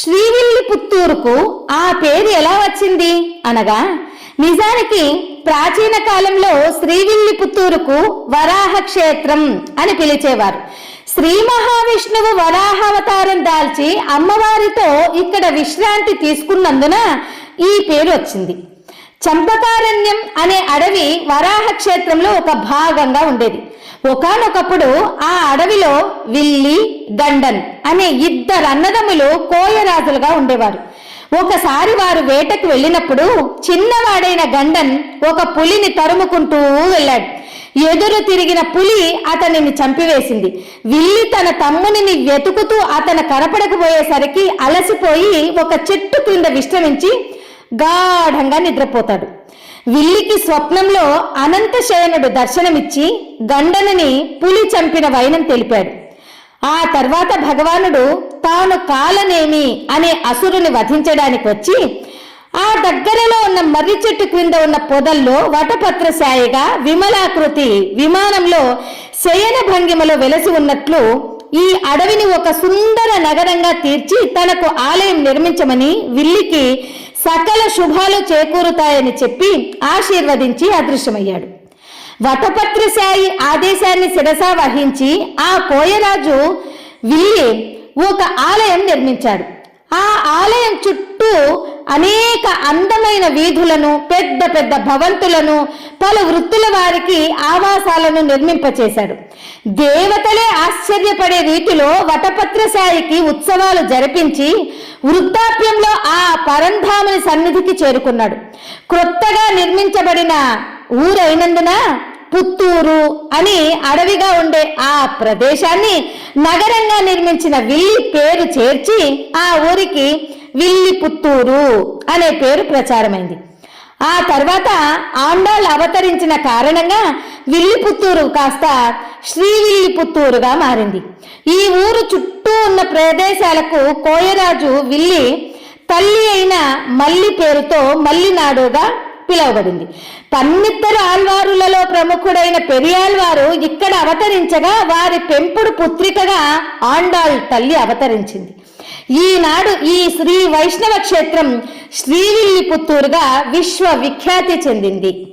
శ్రీవిల్లి పుత్తూరుకు ఆ పేరు ఎలా వచ్చింది? అనగా నిజానికి ప్రాచీన కాలంలో శ్రీవిల్లి పుత్తూరుకు వరాహ క్షేత్రం అని పిలిచేవారు. శ్రీ మహావిష్ణువు వరాహావతారం దాల్చి అమ్మవారితో ఇక్కడ విశ్రాంతి తీసుకున్నందున ఈ పేరు వచ్చింది. చంపకారణ్యం అనే అడవి వరాహ క్షేత్రంలో ఒక భాగంగా ఉండేది. ఒకానొకప్పుడు ఆ అడవిలో విల్లి గండన్ అనే ఇద్దరు అన్నదమ్ములు కోయరాజులుగా ఉండేవారు. ఒకసారి వారు వేటకు వెళ్ళినప్పుడు చిన్నవాడైన గండన్ ఒక పులిని తరుముకుంటూ వెళ్ళాడు. ఎదురు తిరిగిన పులి అతనిని చంపివేసింది. విల్లి తన తమ్మునిని వెతుకుతూ అతను కనపడకపోయేసరికి అలసిపోయి ఒక చెట్టు క్రింద విశ్రమించి గాఢంగా నిద్రపోతాడు. విల్లికి స్వప్నంలో అనంత శయనుడు దర్శనమిచ్చి గండనని పులి చంపిన వైనం తెలిపాడు. ఆ తర్వాత భగవానుడు తాను కాలనేమి అనే అసురుని వధించడానికి వచ్చి ఆ దగ్గరలో ఉన్న మర్రి చెట్టు క్రింద ఉన్న పొదల్లో వటపత్రశాయిగా విమలాకృతి విమానంలో శయన భంగిమలో వెలసి ఉన్నట్లు ఈ అడవిని ఒక సుందర నగరంగా తీర్చి తనకు ఆలయం నిర్మించమని విల్లికి సకల శుభాలు చేకూరుతాయని చెప్పి ఆశీర్వదించి అదృశ్యమయ్యాడు. వటపత్రశాయి ఆదేశాన్ని శిరసా వహించి ఆ కోయరాజు విల్లి ఒక ఆలయం నిర్మించాడు. ఆ ఆలయం చుట్టూ అనేక అందమైన వీధులను పెద్ద పెద్ద భవంతులను పలు వృత్తుల వారికి ఆవాసాలను నిర్మింపచేశాడు. దేవతలే ఆశ్చర్యపడే రీతిలో వటపత్రశాయికి ఉత్సవాలు జరిపించి వృద్ధాప్యంలో ఆ పరంధాముని సన్నిధికి చేరుకున్నాడు. క్రొత్తగా నిర్మించబడిన ఊరైనందున పుత్తూరు అని అడవిగా ఉండే ఆ ప్రదేశాన్ని నగరంగా నిర్మించిన విల్లి పేరు చేర్చి ఆ ఊరికి విల్లి పుత్తూరు అనే పేరు ప్రచారమైంది. ఆ తర్వాత ఆండాళ్ళు అవతరించిన కారణంగా విల్లి పుత్తూరు కాస్త శ్రీవిల్లి పుత్తూరుగా మారింది. ఈ ఊరు చుట్టూ ఉన్న ప్రదేశాలకు కోయరాజు విల్లి తల్లి అయిన మల్లి పేరుతో మల్లినాడుగా పిలువబడింది. పన్నిద్దరు ఆల్వారులలో ప్రముఖుడైన పెరియాల్వారు ఇక్కడ అవతరించగా వారి పెంపుడు పుత్రికగా ఆండాళ్ తల్లి అవతరించింది. ఈనాడు ఈ శ్రీ వైష్ణవ క్షేత్రం శ్రీవిల్లి పుత్తూరుగా విశ్వ విఖ్యాతి చెందింది.